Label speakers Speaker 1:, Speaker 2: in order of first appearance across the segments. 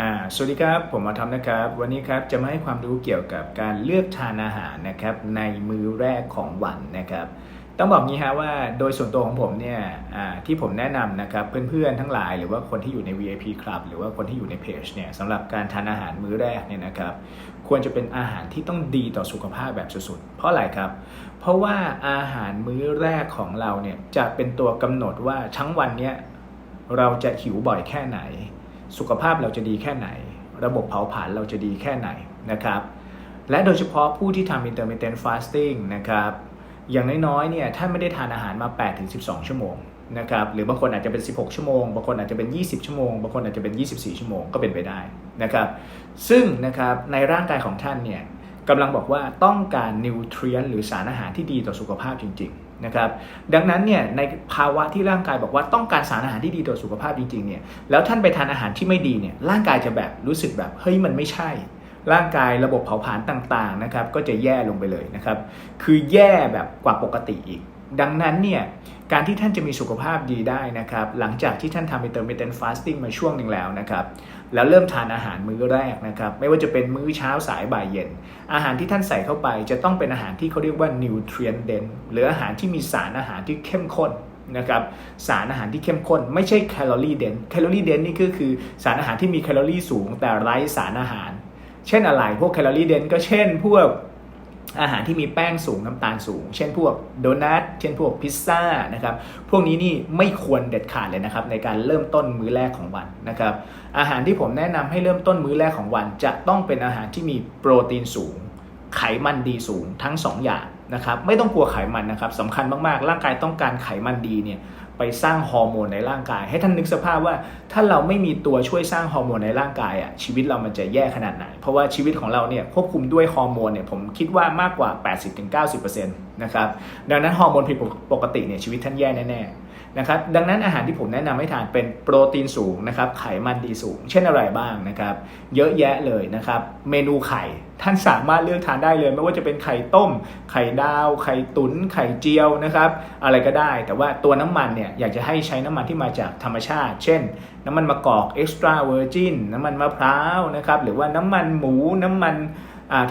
Speaker 1: อ่าสวัสดีครับ ผมมาทำนะครับ วันนี้ครับจะมาให้ความรู้เกี่ยวกับการเลือกทานอาหารนะครับในมื้อแรกของวันนะครับ ต้องบอกงี้ฮะว่าโดยส่วนตัวของผมเนี่ยอ่าที่ผมแนะนำนะครับเพื่อนๆทั้งหลายหรือว่าคนที่อยู่ใน VIP Club หรือว่าคนที่อยู่ในเพจเนี่ยสำหรับการทานอาหารมื้อแรกเนี่ยนะครับ ควรจะเป็นอาหารที่ต้องดีต่อสุขภาพแบบสุดๆ เพราะอะไรครับ เพราะว่าอาหารมื้อแรกของเราเนี่ยจะเป็นตัวกำหนดว่าทั้งวันเนี้ยเราจะหิวบ่อยแค่ไหน สุขภาพเราจะดีแค่ไหน ระบบเผาผลาญเราจะดีแค่ไหนนะครับ และโดยเฉพาะผู้ที่ทำ intermittent fasting นะครับอย่างน้อยๆเนี่ยถ้าไม่ได้ทานอาหารมา 8-12 ชั่วโมงนะครับหรือบางคนอาจจะเป็น 16 ชั่วโมง บางคนอาจจะเป็น 20 ชั่วโมง บางคนอาจจะเป็น 24 ชั่วโมงก็เป็นไปได้นะครับซึ่งนะครับในร่างกายของท่านเนี่ยกำลังบอกว่าต้องการนิวทรียนหรือสารอาหารที่ดีต่อสุขภาพจริงๆ นะครับดังนั้นเนี่ยในภาวะที่ร่างกายบอกว่าต้องการสารอาหารที่ดีต่อสุขภาพจริงๆเนี่ยแล้วท่านไปทานอาหารที่ไม่ดีเนี่ยร่างกายจะแบบรู้สึกแบบเฮ้ยมันไม่ใช่ ร่างกายระบบเผาผลาญต่างๆนะครับก็จะแย่ลงไปเลยนะครับคือแย่แบบกว่าปกติอีก ดังนั้นเนี่ยการที่ท่านจะมีสุขภาพดีได้นะครับหลังจากที่ท่านทำ intermittent fasting มาช่วงหนึ่งแล้วนะครับแล้วเริ่มทานอาหารมื้อแรกนะครับไม่ว่าจะเป็นมื้อเช้าสายบ่ายเย็น อาหารที่ท่านใส่เข้าไปจะต้องเป็นอาหารที่เขาเรียกว่า nutrient dense หรืออาหารที่มีสารอาหารที่เข้มข้นนะครับสารอาหารที่เข้มข้นไม่ใช่แคลอรี่เดนแคลอรี่เดนนี่ก็คือสารอาหารที่มีแคลอรี่สูงแต่ไร้สารอาหาร เช่นอะไรพวกแคลอรี่เดนก็เช่น พวก อาหารที่มีแป้งสูงน้ำตาลสูง เช่นพวกโดนัทเช่นพวกพิซซ่านะครับพวกนี้นี่ไม่ควรเด็ดขาดเลยนะครับในการเริ่มต้นมื้อแรกของวันนะครับอาหารที่ผมแนะนำให้เริ่มต้นมื้อแรกของวัน จะต้องเป็นอาหารที่มีโปรตีนสูง ไขมันดีสูงทั้ง 2อย่าง นะครับไม่ต้องกลัวไขมันนะครับสำคัญมากๆ ร่างกายต้องการไขมันดีเนี่ยไปสร้างฮอร์โมนในร่างกาย ให้ท่านนึกสภาพว่าถ้าเราไม่มีตัวช่วยสร้างฮอร์โมนในร่างกายอะชีวิตเรามันจะแย่ขนาดไหน เพราะว่าชีวิตของเราเนี่ยควบคุมด้วยฮอร์โมนเนี่ยผมคิดว่ามากกว่า 80-90%นะครับดังนั้นฮอร์โมนผิดปกติเนี่ยชีวิตท่านแย่แน่ๆ นะครับดังนั้นอาหารที่ผมแนะนำให้ทานเป็นโปรตีนสูงนะครับไขมันดีสูง เช่นอะไรบ้างนะครับ เยอะแยะเลยนะครับ เมนูไข่ท่านสามารถเลือกทานได้เลย ไม่ว่าจะเป็นไข่ต้ม ไข่ดาว ไข่ตุน๋นไข่เจียวนะครับ อะไรก็ได้ แต่ว่าตัวน้ำมันเนี่ยอยากจะให้ใช้น้ำมันที่มาจากธรรมชาติ เช่น น้ำมันมะกอกเอ็กซ์ตร้าเวอร์จินน้ำมันมะพร้าวนะครับหรือว่าน้ำมันหมูน้ำมัน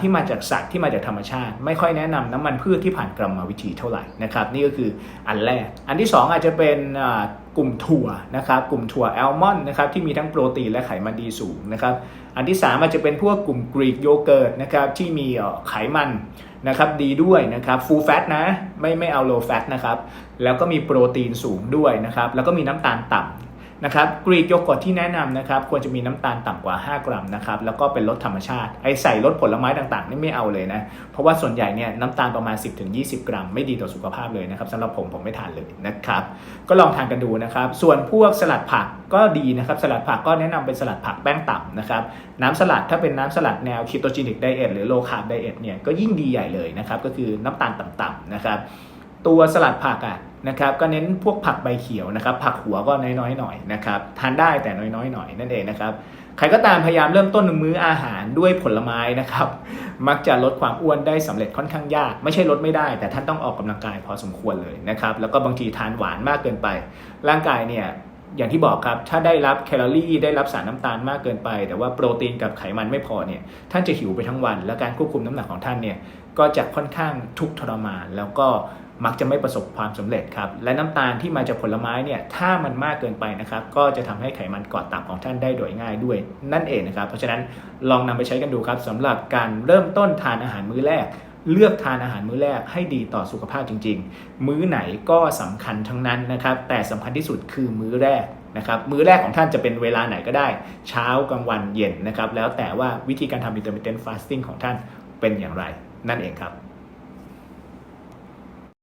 Speaker 1: ที่มาจากสัตว์ที่มาจากธรรมชาติ ไม่ค่อยแนะนำน้ำมันพืชที่ผ่านกรรมวิธีเท่าไหร่นะครับนี่ก็คืออันแรก อันที่ 2 อาจจะเป็นอ่ากลุ่มถั่วนะครับกลุ่มถั่วแอลมอนด์นะครับที่มีทั้งโปรตีนและไขมันดีสูงนะครับอันที่ 3 อาจจะเป็นพวกกลุ่มกรีกโยเกิร์ตนะครับที่มีไขมันนะครับดีด้วยนะครับฟูลแฟตนะไม่ไม่เอาโลแฟตนะครับแล้วก็มีโปรตีนสูงด้วยนะครับแล้วก็มีน้ำตาลต่ำ นะครับกรีกโยเกิร์ตที่แนะนำนะครับควรจะมีน้ำตาลต่ำกว่า 5 กรัมนะครับแล้วก็เป็นรสธรรมชาติไอใส่รสผลไม้ต่างๆนี่ไม่เอาเลยนะเพราะว่าส่วนใหญ่เนี่ยน้ำตาลประมาณ 10-20 กรัม ไม่ดีต่อสุขภาพเลยนะครับสำหรับผมผมไม่ทานเลยนะครับก็ลองทานกันดูนะครับส่วนพวกสลัดผักก็ดีนะครับสลัดผักก็แนะนำเป็นสลัดผักแป้งต่ำนะครับน้ำสลัดถ้าเป็นน้ำสลัดแนวคีโตจินิกไดเอทหรือโลคาร์บไดเอทเนี่ยก็ยิ่งดีใหญ่เลยนะครับก็คือน้ำตาลต่ำๆนะครับตัวสลัดผักอะ นะครับก็เน้นพวกผักใบเขียวนะครับ ผักหัวก็น้อยๆหน่อยนะครับทานได้แต่น้อยๆหน่อยนั่นเองนะครับใครก็ตามพยายามเริ่มต้นมื้ออาหารด้วยผลไม้นะครับ มักจะลดความอ้วนได้สำเร็จค่อนข้างยาก ไม่ใช่ลดไม่ได้ แต่ท่านต้องออกกำลังกายพอสมควรเลยนะครับ แล้วก็บางทีทานหวานมากเกินไป ร่างกายเนี่ยอย่างที่บอกครับถ้าได้รับแคลอรี่ได้รับสารน้ำตาลมากเกินไป แต่ว่าโปรตีนกับไขมันไม่พอเนี่ยท่านจะหิวไปทั้งวัน และการควบคุมน้ำหนักของท่านเนี่ยก็จะค่อนข้างทุกข์ทรมาน แล้วก็ มักจะไม่ประสบความสำเร็จครับ และน้ำตาลที่มาจากผลไม้เนี่ยถ้ามันมากเกินไปนะครับ ก็จะทำให้ไขมันเกาะตับของท่านได้โดยง่ายด้วย นั่นเองนะครับ เพราะฉะนั้นลองนำไปใช้กันดูครับสำหรับการเริ่มต้นทานอาหารมื้อแรก เลือกทานอาหารมื้อแรกให้ดีต่อสุขภาพจริง ๆ มื้อไหนก็สำคัญทั้งนั้นนะครับ แต่สำคัญที่สุดคือมื้อแรกนะครับมื้อแรกของท่านจะเป็นเวลาไหนก็ได้ เช้ากลางวันเย็นนะครับแล้วแต่ว่าวิธีการทำ intermittent fasting ของท่านเป็นอย่างไร นั่นเองครับ